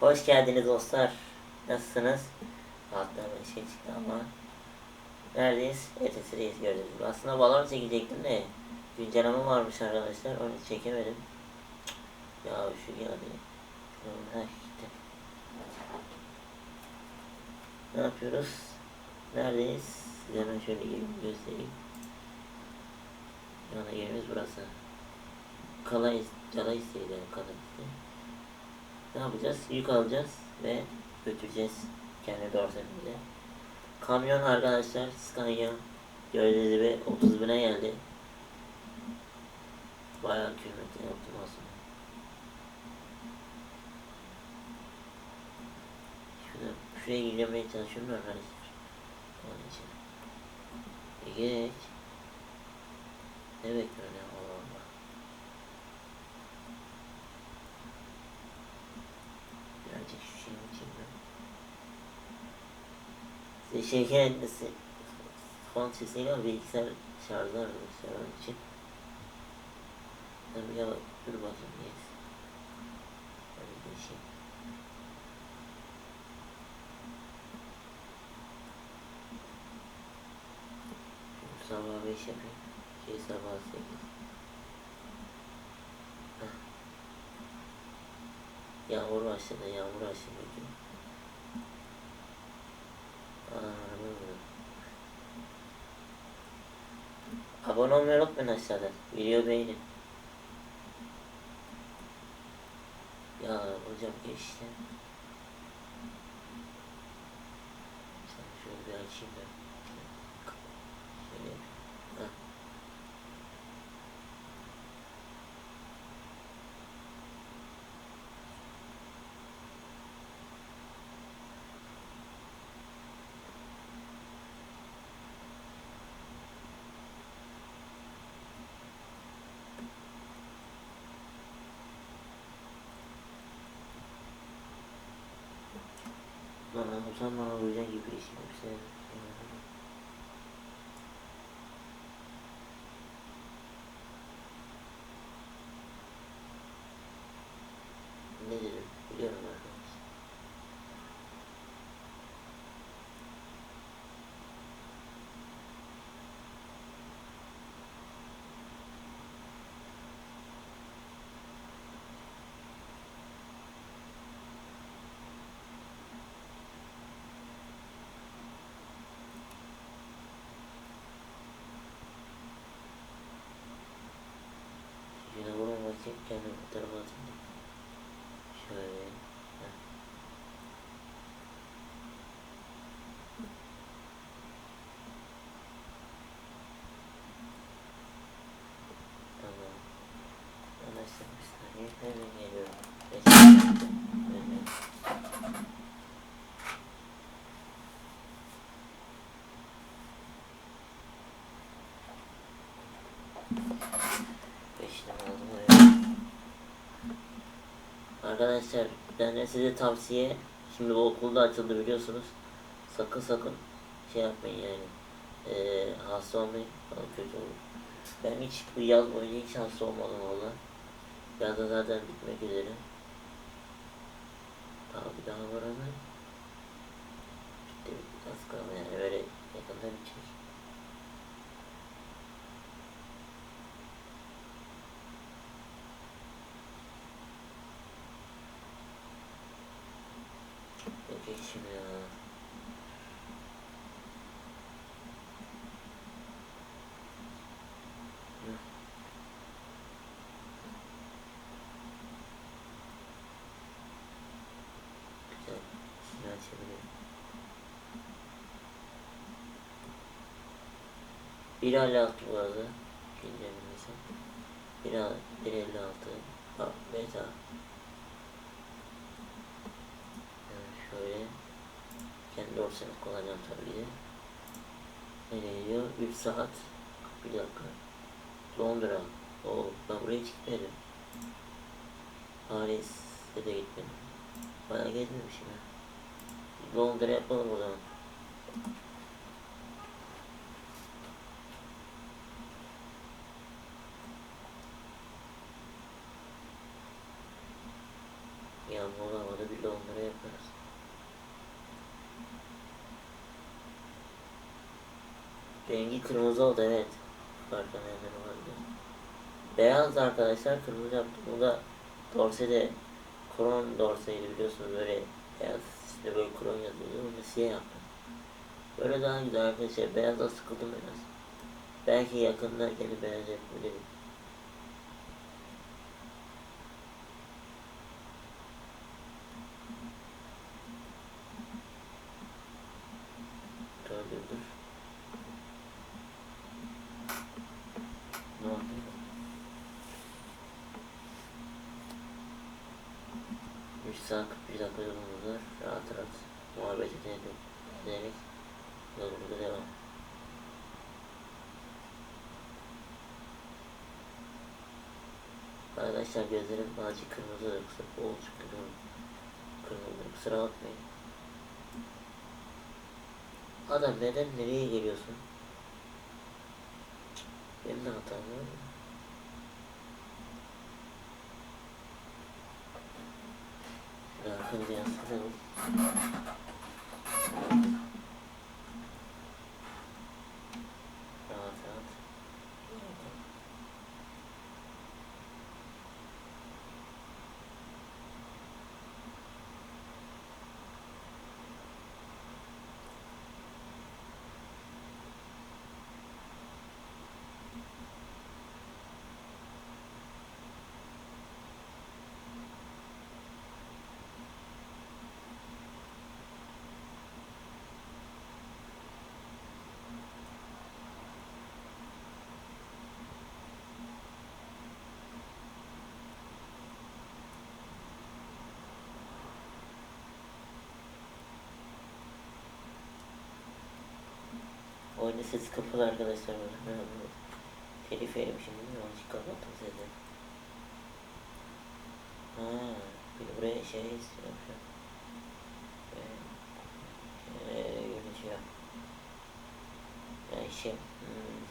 Hoş geldiniz dostlar. Nasılsınız? Alttan bir şey çıktı ama. Neredeyiz? ETS'deyiz gördüğünüz gibi. Aslında balon çekecektim de güncelleme varmış arkadaşlar. Onu çekemedim. Ya şu geldi. Ne yapıyoruz? Neredeyiz? Size hemen şöyle göstereyim. Yana yerimiz burası. Kala, isteğiyle kala isteği. Ne yapacağız? Yük alacağız ve götüreceğiz kendi dorsemimize. Kamyon arkadaşlar Scania gördüğünüz gibi 30 bine geldi. Bayağı kilometre yaptım aslında. Şurada, şuraya girmeye çalışıyorum da arkadaşlar. Onun için. E geç. Ne bekliyorsun ya Allah Allah. Birazcık şu şeyin içinde. Size şeker etmesi fon sesiyle ama bilgisayar şarjı arkadaşlar onun için. Ben bir dur bakayım yes. Hadi geçeyim. Şimdi sabah 5 yapayım. Şey sabah 8. Heh. Yağmur başladı, yağmur başladı bugün. Aa, araba vurdu. Abone olmayı unutmayın aşağıda. Video beğenin. Ya hocam geçti. Şöyle bir açayım da. Şöyle yapayım. Heh. Bana sen bana vuracak gibi bir şey yoksa. Ne dedim biliyorum arkadaşlar. Yine buna bakayım kendim bu tarafa atayım. Şöyle. Heh. Tamam. Anlaştık bir saniye. Hemen geliyorum. Beş dakika. Hemen. Beşini aldım oraya. Arkadaşlar ben de size tavsiye şimdi bu okulda açıldı biliyorsunuz. Sakın sakın şey yapmayın yani. Ee, hasta olmayın kötü olur. Ben hiç bu yaz boyunca hiç hasta olmadım valla. Yazda zaten bitmek üzere. Bir daha var ama. Şimdi ya. Bir hala altı bu arada. Güncellemiyorsam. Bir al, bir elli altı. Ha, beta. Yani şöyle dorsemi kullanacağım tabii. Nereye gidiyor? 3 saat. Bir dakika. Londra. Oo, ben buraya gitmedim. Paris'e de gitmedim. Bayağı gezmemişim ya. Londra yapalım o zaman. Yağmur var. Orada bir Londra yaparız. Rengi kırmızı oldu evet. Farkına yanları vardı. Beyaz arkadaşlar kırmızı yaptım. Bu da Dorse'de Kron Dorse'ydi biliyorsunuz böyle beyaz işte böyle Kron yazıyordu. Bunu da siyah yaptım. Böyle daha güzel arkadaşlar. Beyazda sıkıldım biraz. Belki yakında gene beyaz yapabilirim. Dur dur dur. Ne oldu? Üç saat 41 dakika yolumuz var. Rahat rahat muhabbet edelim. Ederek yolumuza devam. Arkadaşlar gözlerim azıcık kırmızı kusura bol çıkıyor. Kırmızı kusura bakmayın. Adam neden nereye geliyorsun? Benim de hatam var mı? Pues. Oyunda sesi kapalı arkadaşlar. yerim şimdi. Yanlış kapattım sesi. Ha, bir buraya şey istiyorum şu an. Ee, ee, yönetiyor. Ya şey, hmm.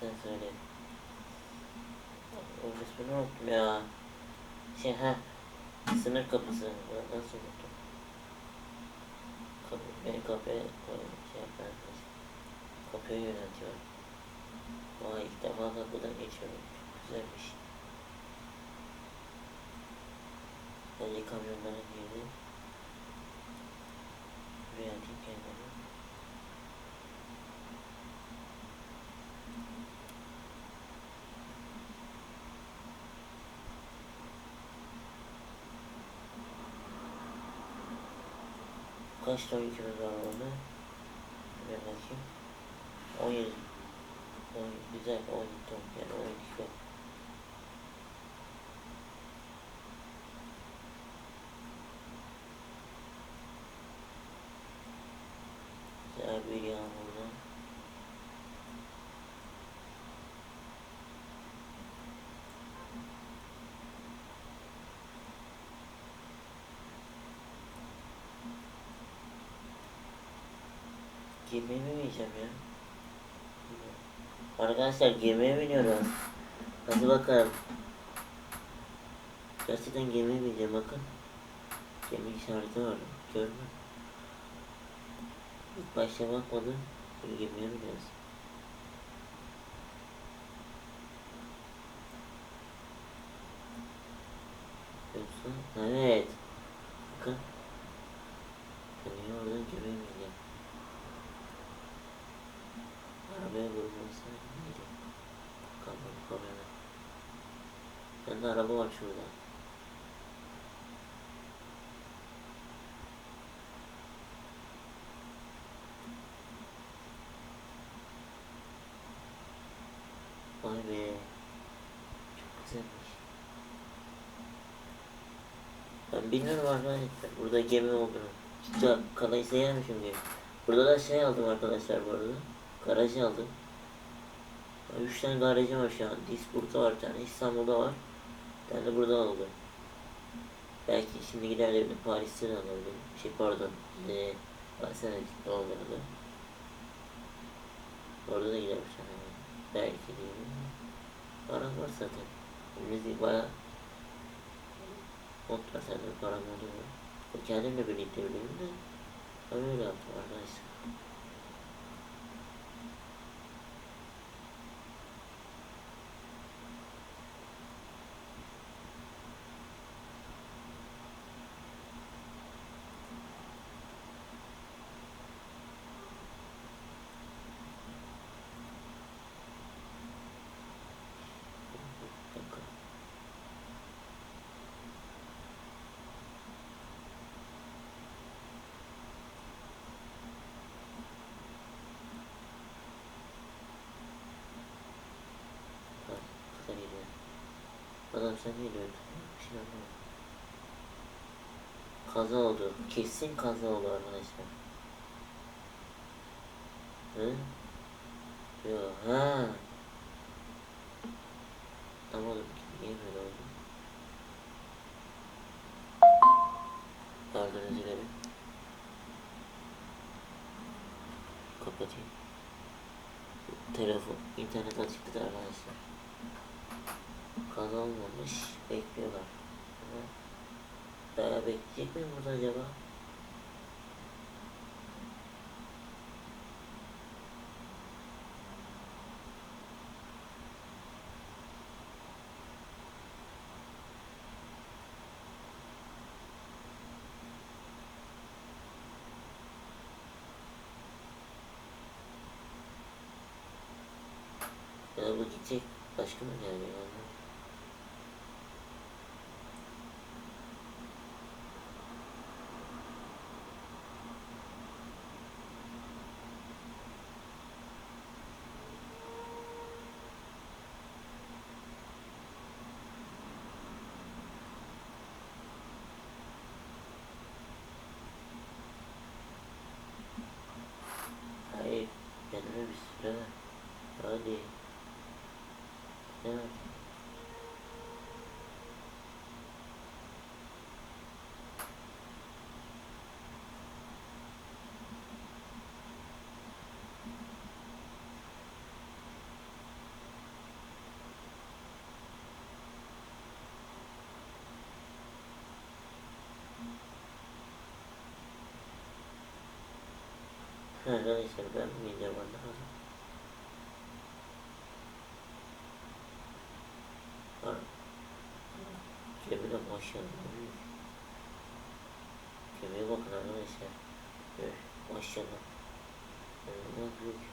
Sen söyle. O resmini unuttum ya. Şey ha. Sınır kapısı. Nasıl unuttum? Kapı, beni kapıya koyun. Arkadaşlar. Kapıya yönetiyor. Vay ilk defa kapıdan geçiyorum. Çok güzelmiş. Önce kamyonlara girdi. Buraya atayım kendimi. Kaç tane yükümüz var orada? Bir bakayım. 17. 10, güzel 12 ton yani 12 ton. Güzel bir yağmurda. Gemiye mi bineceğim ya? Arkadaşlar gemiye biniyoruz. Hadi bakalım. Gerçekten gemiye bineceğim bakın. Gemi işareti var. Görme. İlk başta bakmadım. Şimdi gemiye. Yoksa evet. Bakın. Gemiye oradan gemiye bineceğim. Arabaya vurulması neydi? Kamyon kamyona. Bende araba var şurada. Vay be. Çok güzelmiş. Ben bilmiyorum arkadaşlar. Burada gemi olduğunu. Hiç kalayı sevmemişim diye. Burada da şey aldım arkadaşlar bu arada. Garaj aldım. Üç tane garajım var şu an. Disburg'da var bir tane. İstanbul'da var. Bir tane de burada aldım. Belki şimdi giderler bir Paris'te de alabilirim. Şey pardon. Ee, Barcelona'da olmadı. Orada da gider bir tane. Belki değil. Param var zaten. Müzik baya Montlar sende. O kendimle birlikte de. Ben öyle yaptım arkadaşlar. Bir dakika. Bak, kısa geliyor. Adam sen? Bir şey. Kaza oldu. Kesin kaza oldu arkadaşlar. Hı? Yok. Ha. Anlamadım ki. Niye böyle oldu? Pardon özür dilerim. Kapatayım. Telefon, internet açıktı da arkadaşlar. Olmamış. Bekliyorlar. Daha bekleyecek miyim burada acaba? Ya bu gidecek. Başka mı geldi? Hayır. Kendime bir süre ver. Hadi. Evet. Arkadaşlar ben video bana Var. Cemile maşallah. Cemile bakın arkadaşlar. Evet, maşallah. Allah büyük.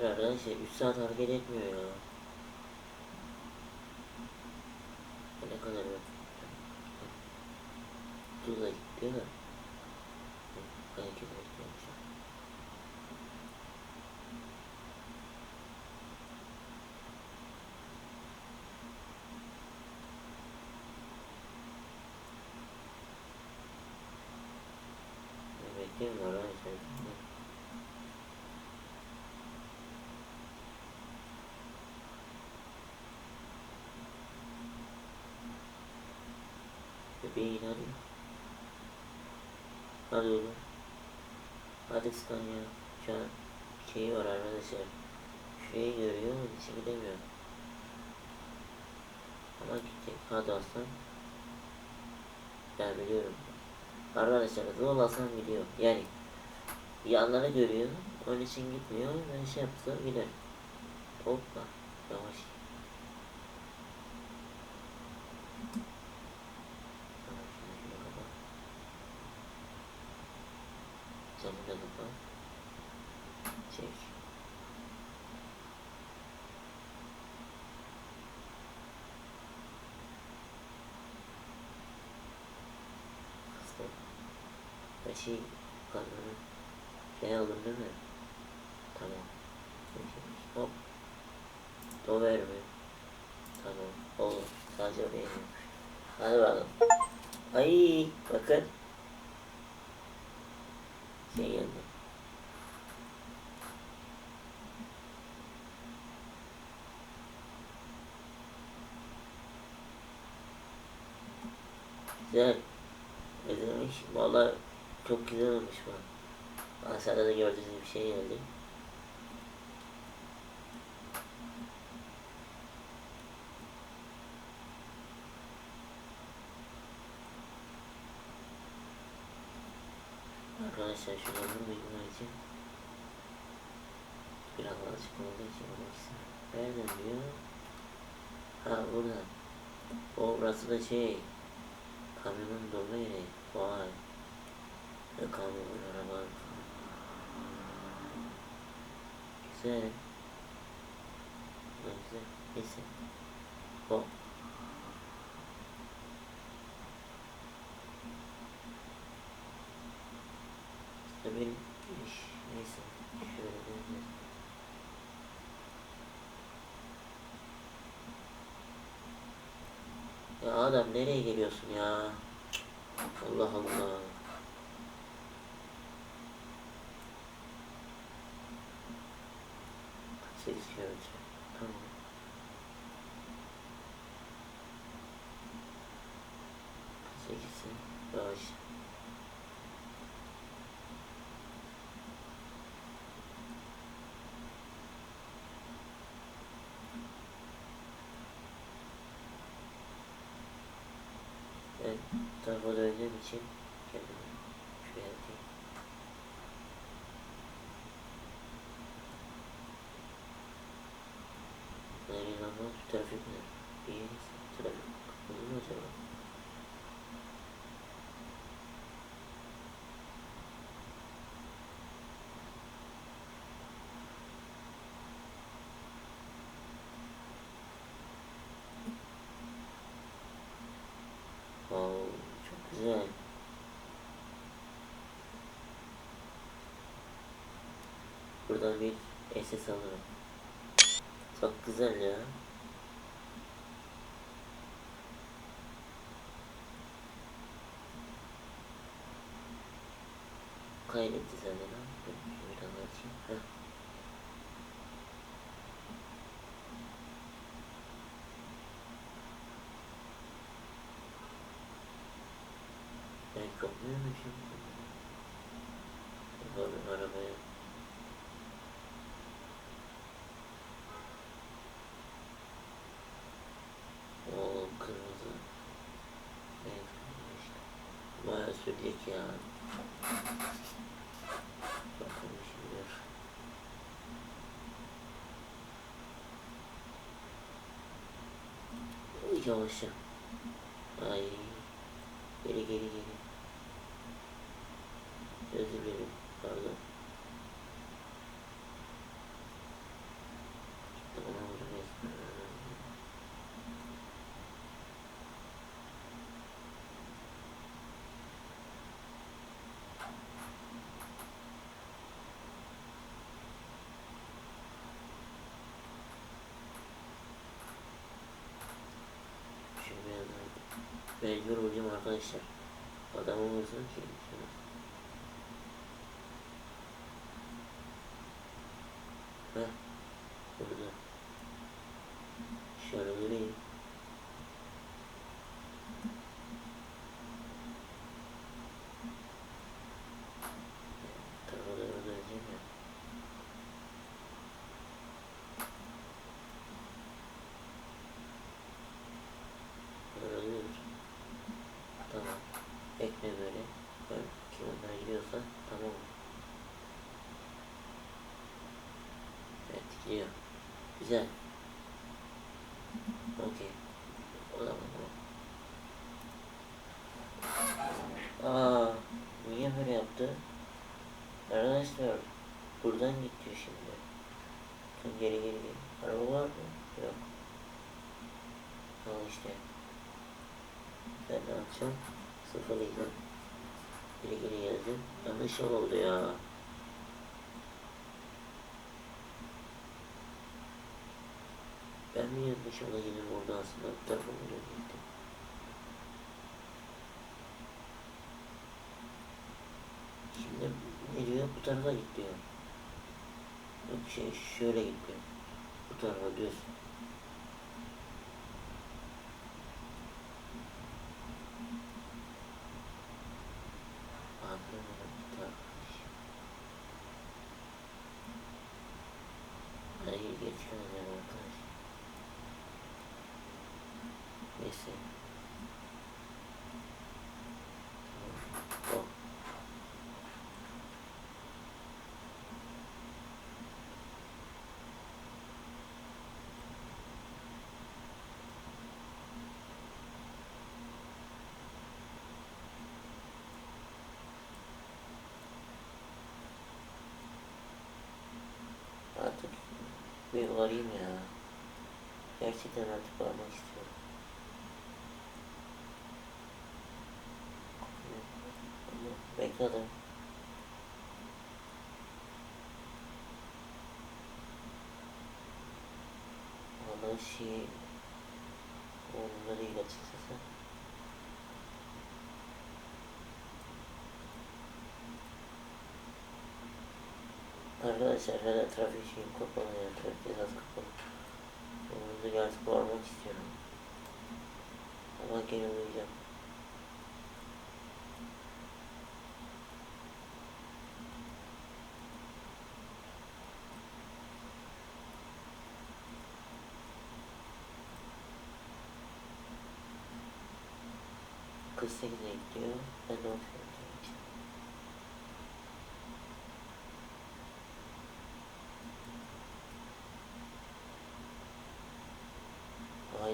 Hayır arkadaşlar 3 saat hareket etmiyor ya. Ne kadar yok. Tuzla gidiyor da. Hareket etmiyormuş. Bekliyorum arkadaşlar. Bebeğin arıyor. Hadi oğlum. Hadi kıskan ya. Şu an şeyi var arkadaşlar. Şurayı görüyor ama içi gidemiyor. Ama gidecek. Hadi aslan. Ben biliyorum. Arkadaşlar yol aslan gidiyor. Yani yanları görüyor. Onun için gitmiyor. Ben şey yapsa gider. Hoppa. Yavaş. içi kanını şey, şey alın değil mi? Tamam. Hop. Dover mi? Tamam. Olur. Sadece oraya Hadi bakalım. Ay bakın. Şey geldi. Güzel. Edilmiş. Vallahi çok güzel olmuş bu. Aşağıda da gördüğünüz bir şey geldi. Arkadaşlar şuradan bilgiler için biraz azıcık olduğu için istedim. Nereden diyor? Ha burada. O burası da şey kamyonun durma yeri. Vay. Ve kamyonun araba. Güzel. Güzel. Neyse. Hop. İşte benim iş. Neyse. Şöyle döneceğiz. Ya adam nereye geliyorsun ya? Allah Allah. Kilometre. Tamam. Sekizsin. Yavaş. Ben tarafa için kendimi şuraya atayım. Nereye lan bu? Trafik mi? İyi. Trafik olur mu acaba? Çok güzel. Buradan bir SS alırım. Çok güzel ya. Kaydetti bir daha açayım. Heh. Ben çok büyümüşüm. Bakalım arabaya. Oo kırmızı. Evet. Bayağı sürecek ya. Bakalım şimdi. Uy yavaş ya. Ay. Geri geri geri. Özür dilerim. Pardon. Ona vuramayız. Şimdi ben mecbur vuracağım arkadaşlar. Adamı vursun ki. Şunu. Heh. Burada. Şöyle vurayım. Tarafa doğru döneceğim ya. Böyle dur. Tamam. Ekme böyle. Ben kim onlar gidiyorsa tamam. Gidiyor. Güzel. Okey. O zaman o. Aa, niye böyle yaptı? Arkadaşlar buradan gidiyor şimdi. Tüm geri geri geri. Araba var mı? Yok. Al işte. Ben ne yapacağım? Sıfırlayacağım. Geri geri geldim. Yanlış oldu ya. Ben mi yanlış yola girdim orada aslında mı dönecektim? Şimdi ne diyor? Bu tarafa git diyor. Yok şey şöyle git diyor. Bu tarafa düz. Neyse. Tamam. O. Artık bir varayım ya. Gerçekten artık varmak istiyorum. Bekle adam. Vallahi şey onları açıkçası. Arkadaşlar hala trafik şeyim kapalı yani trafik cezası kapalı. Onu artık varmak istiyorum. Ama gene uyuyacağım. Kız 8'e gidiyor. Ben de 10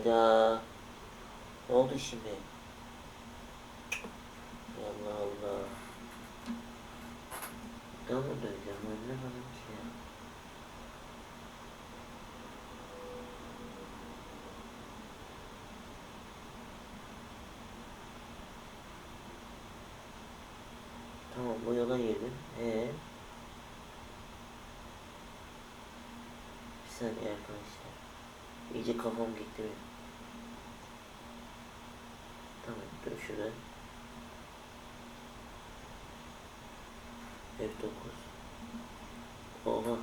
Hayda. Ne oldu şimdi? Allah Allah. Ne mı döveceğim anlamadım ki ya. Tamam bu yola girdim. Ee? Bir saniye arkadaşlar. İyice kafam gitti benim. Tamam dur şurada. F9. Oha.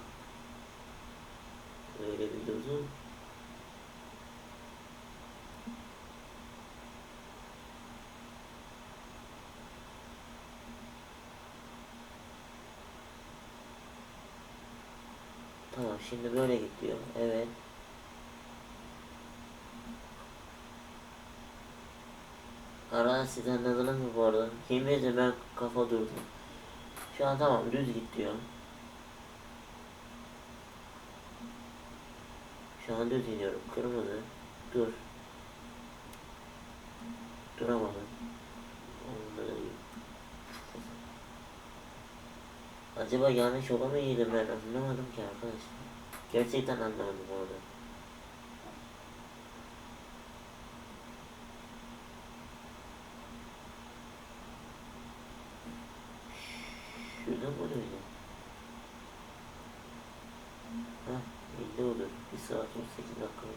Öyle bir uzun. Tamam şimdi böyle git diyor. Evet. Ara siz anladınız mı bu arada? Bilir ben kafa durdum. Şu an tamam düz git diyor. Şu an düz iniyorum. Kırmızı. Dur. Duramadım. Acaba yanlış yola mı yedim ben anlamadım ki arkadaşlar. Gerçekten anlamadım orada. Şurada mı öyle? Hah, indi olur. 1 saat 18 dakika.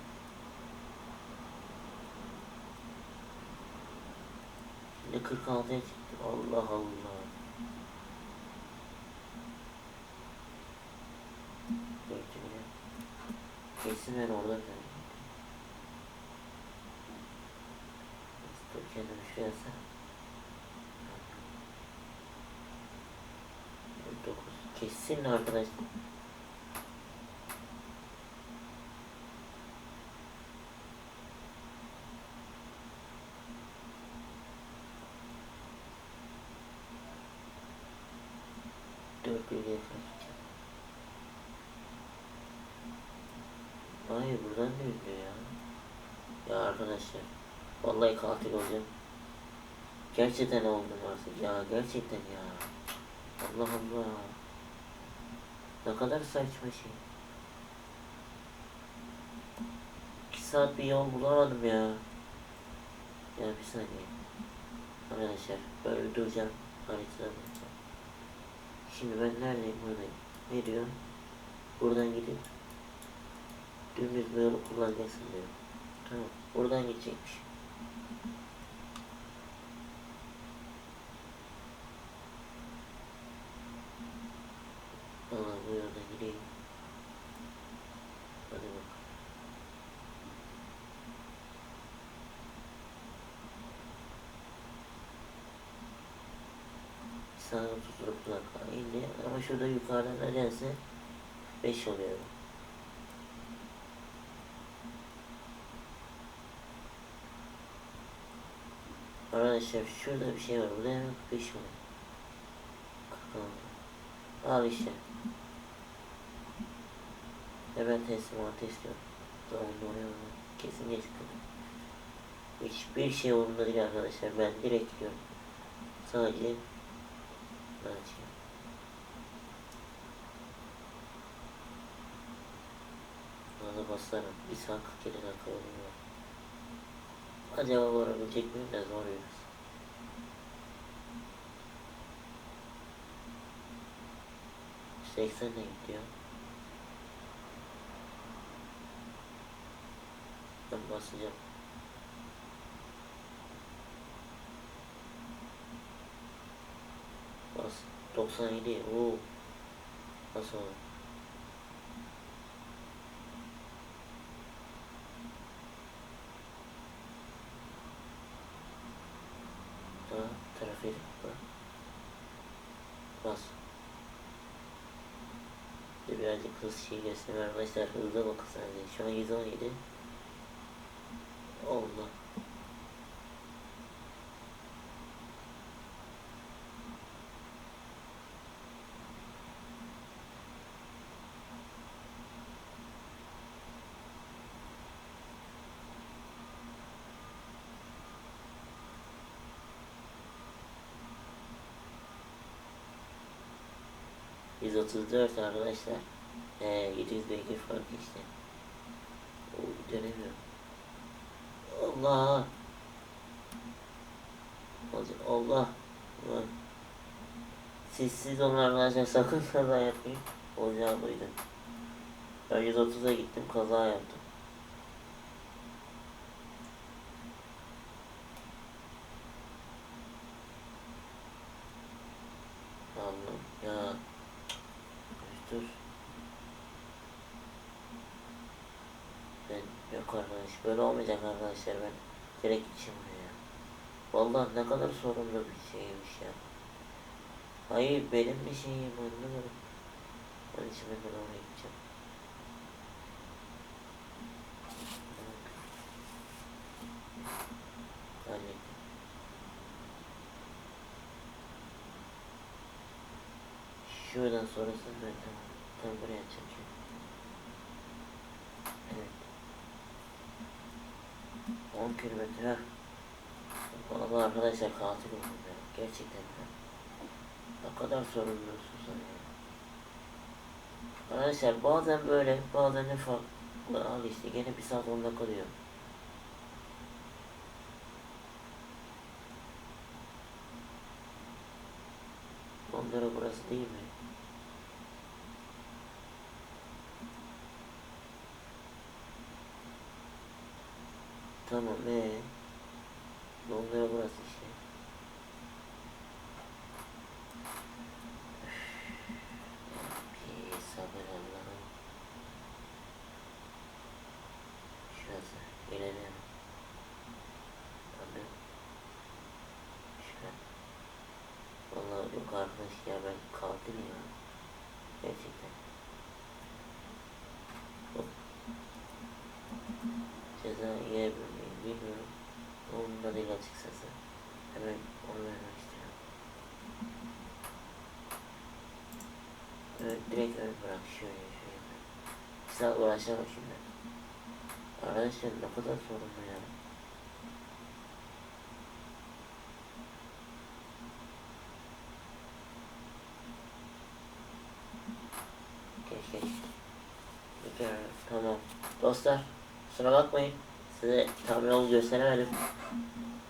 Şimdi 46'ya çıktı. Allah Allah. Kesin ben orada Dur kendimi şuraya sar. Kesin arkadaş. Dört yakın. Hayır buradan ne ünlü ya? Ya arkadaşlar. Vallahi katil olacağım. Gerçekten oldum artık ya. Gerçekten ya. Allah Allah. Ne kadar saçma şey. İki saat bir yol bulamadım ya. Ya bir saniye. Arkadaşlar böyle duracağım. Haritadan. Şimdi ben neredeyim buradayım. Ne diyor? Buradan gidip dümdüz yolu kullanacaksın diyor. Tamam. Buradan gidecekmiş. Valla bu yolda gideyim. Hadi bak. Sana tutup plaka indi ama şurada yukarıdan nedense 5 oluyor. arkadaşlar şurada bir şey var. Burada hemen 45 mi? 46. Al işte. Hemen teslimatı istiyorum. Zamanında oraya var. Kesin geç. Hiçbir şey umurumda arkadaşlar. Ben direkt gidiyorum. Sadece açayım? Bana basarım. Bir saat 47 dakika var. Acaba varabilecek miyim de zor biraz. Seksen de gidiyor. Ben basacağım. Bas. 97. Oo. Nasıl oldu? Daha trafiğe bak. Bas. Bir birazcık hız göstereyim arkadaşlar. Hızla bakın sadece. Şu an 117. Allah. Biz 34 arkadaşlar. Ee, 700 beygir fark işte. Oo, dönemiyorum. Allah. Olacak. Allah. Ulan. Sessiz olun arkadaşlar sakın kaza yapmayın. Olacağı buydu. Ben 130'a gittim kaza yaptım. Allah'ım ya. Dur. Ben yok arkadaş böyle olmayacak arkadaşlar ben direkt gideceğim buraya. Vallahi ne kadar sorumlu bir şeymiş ya. Hayır benim bir şeyim anlamadım. Onun için ben oraya gideceğim. Hallettim. Şuradan sonrası ben tamam. Tam buraya açacağım şimdi. Evet. 10 kilometre. Vallahi arkadaşlar katil oldum ya. Gerçekten ya. Ne kadar sorumlusun sen ya. Arkadaşlar bazen böyle bazen de farklı. Al işte gene bir saat 10 dakika diyor. Onlara burası değil mi? Tamam ee. Londra burası işte. Bir sabır Allah'ım. Şurası. İlerleyelim. Abi. Şurası. Vallahi yok arkadaş ya ben katil ya. Gerçekten. Ceza miyim bilmiyorum. Umurumda değil açıkçası. Hemen onu vermek istiyorum. Evet, direkt ön bırak şöyle şöyle. Güzel uğraşamam şimdi. Arkadaşlar ne kadar sorunlu ya. Geç geç. Peki, tamam. Dostlar kusura bakmayın. Size tam yol gösteremedim.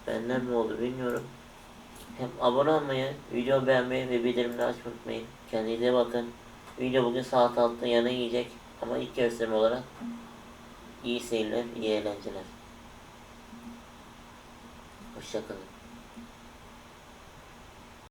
Benden mi oldu bilmiyorum. Hem abone olmayı, video beğenmeyi ve bildirimleri açmayı unutmayın. Kendinize bakın. Video bugün saat 6'da yana yiyecek. Ama ilk gösterim olarak iyi seyirler, iyi eğlenceler. Hoşçakalın.